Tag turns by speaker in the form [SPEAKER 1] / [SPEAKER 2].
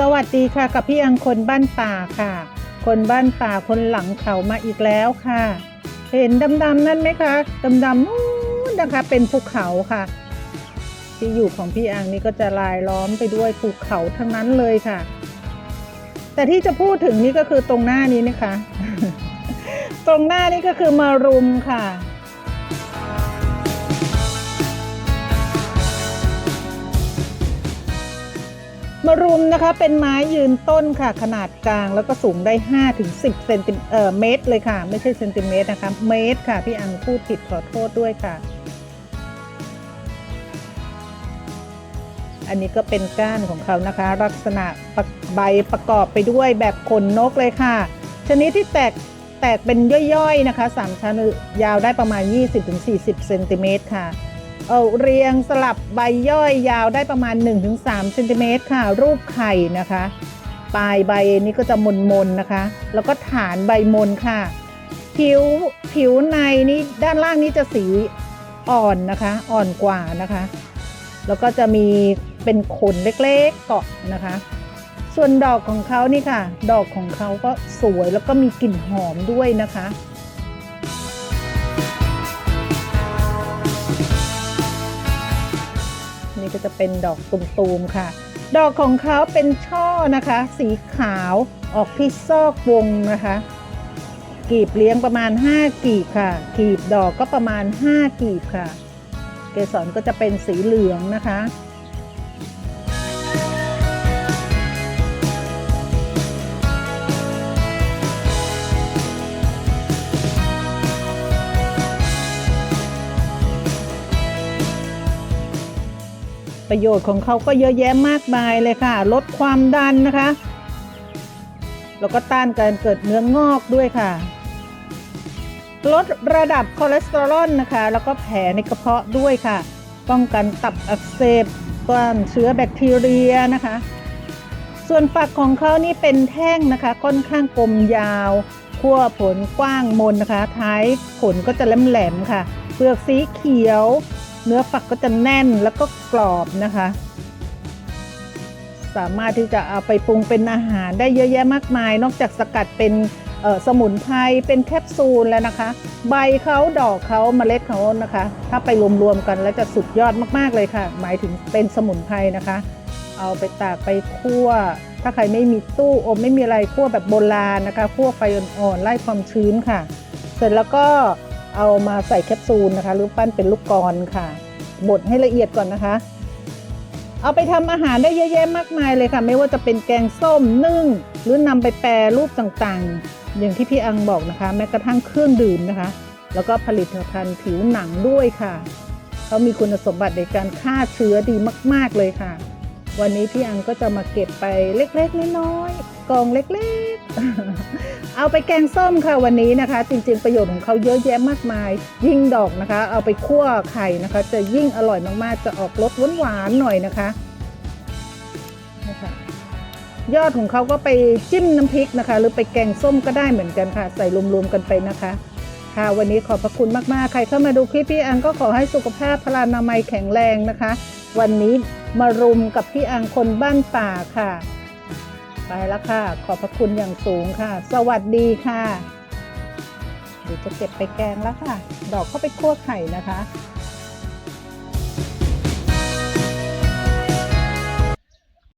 [SPEAKER 1] สวัสดีค่ะกับพี่อังคนบ้านป่าค่ะ คนบ้านป่าคนหลังเขามาอีกแล้วค่ะ เห็นดำๆนั่นไหมคะดำๆนู้นนะคะเป็นภูเขาค่ะ ที่อยู่ของพี่อังนี่ก็จะลายล้อมไปด้วยภูเขาทั้งนั้นเลยค่ะ แต่ที่จะพูดถึงนี่ก็คือตรงหน้านี้นะคะ ตรงหน้านี่ก็คือมารุมค่ะ มะรุมนะคะเป็นไม้ยืนต้นค่ะ ขนาดกลางแล้วก็สูงได้5ถึง10เซนติเมตรเลยค่ะ ไม่ใช่เซนติเมตรนะคะเมตรค่ะ พี่อังพูดผิดขอโทษด้วยค่ะ อันนี้ก็เป็นก้านของเขานะคะ ลักษณะใบประกอบไปด้วยแบบขนนกเลยค่ะ ชนิดที่แตกแตกเป็นย่อยๆนะคะสามชั้นยาวได้ประมาณ 20-40เซนติเมตรค่ะ เอาเรียงสลับใบย่อยยาวได้ประมาณ 1-3เซนติเมตรค่ะ รูปไข่นะคะ ปลายใบนี้ก็จะมนๆนนะคะ แล้วก็ฐานใบมนค่ะ ผิวผิวในนี้ด้านล่างนี้จะสีอ่อนนะคะ อ่อนกว่านะคะ แล้วก็จะมีเป็นขนเล็กๆเกาะนะคะ ส่วนดอกของเขานี่ค่ะ ดอกของเขาก็สวยแล้วก็มีกลิ่นหอมด้วยนะคะ นี่ก็จะเป็นดอกตุมๆค่ะ ดอกของเขาเป็นช่อนะคะ สีขาวออกที่ซอกวงนะคะ กีบเลี้ยงประมาณ 5 กีบค่ะ กีบดอกก็ประมาณ 5 กีบค่ะ เกสรก็จะเป็นสีเหลืองนะคะ ประโยชน์ของเขาก็เยอะแยะมากมายเลยค่ะ ลดความดันนะคะ แล้วก็ต้านการเกิดเนื้องอกด้วยค่ะ ลดระดับคอเลสเตอรอลนะคะ แล้วก็แผลในกระเพาะด้วยค่ะ ป้องกันตับอักเสบต้านเชื้อแบคทีเรียนะคะ ส่วนฝักของเขานี่เป็นแท่งนะคะค่อนข้างกลมยาวขั้วผลกว้างมนนะคะ ท้ายผลก็จะแหลมๆค่ะ เปลือกสีเขียว เนื้อฝักก็จะแน่นแล้วก็กรอบนะคะ สามารถที่จะเอาไปปรุงเป็นอาหารได้เยอะแยะมากมาย นอกจากสกัดเป็นสมุนไพรเป็นแคปซูลแล้วนะคะ ใบเขาดอกเขาเมล็ดเขานะคะ ถ้าไปรวมๆกันแล้วจะสุดยอดมากๆเลยค่ะ หมายถึงเป็นสมุนไพรนะคะ เอาไปตากไปคั่ว ถ้าใครไม่มีตู้อบไม่มีอะไรคั่วแบบโบราณนะคะคั่วไฟอ่อนๆไล่ความชื้นค่ะ เสร็จแล้วก็ เอามาใส่แคปซูลนะคะ หรือปั้นเป็นลูกกลอนค่ะบดให้ละเอียดก่อนนะคะ เอาไปทำอาหารได้เยอะแยะมากมายเลยค่ะ ไม่ว่าจะเป็นแกงส้มนึ่ง หรือนำไปแปรรูปต่างๆ อย่างที่พี่อังบอกนะคะ แม้กระทั่งเครื่องดื่มนะคะ แล้วก็ผลิตภัณฑ์ผิวหนังด้วยค่ะเขามีคุณสมบัติในการฆ่าเชื้อดีมาก ๆเลยค่ะ วันนี้พี่อังก็จะมาเก็บไปเล็กๆน้อยๆกองเล็กๆ เอาไปแกงส้มค่ะวันนี้นะคะ จริงๆประโยชน์ของเขาเยอะแยะมากมาย ยิ่งดอกนะคะ เอาไปคั่วไข่นะคะ จะยิ่งอร่อยมากๆ จะออกรสหวานๆหน่อยนะคะนะคะยอดของเขาก็ไปจิ้มน้ำพริกนะคะ หรือไปแกงส้มก็ได้เหมือนกันค่ะ ใส่รวมๆกันไปนะคะค่ะวันนี้ขอบพระคุณมากๆ ใครเข้ามาดูคลิปพี่อังก็ขอให้สุขภาพพลานามัยแข็งแรงนะคะ วันนี้ มารุมกับพี่อังคนบ้านป่าค่ะ ไปแล้วค่ะ ขอบพระคุณอย่างสูงค่ะ สวัสดีค่ะเดี๋ยวจะเก็บไปแกงแล้วค่ะ ดอกเข้าไปคั่วไข่นะคะ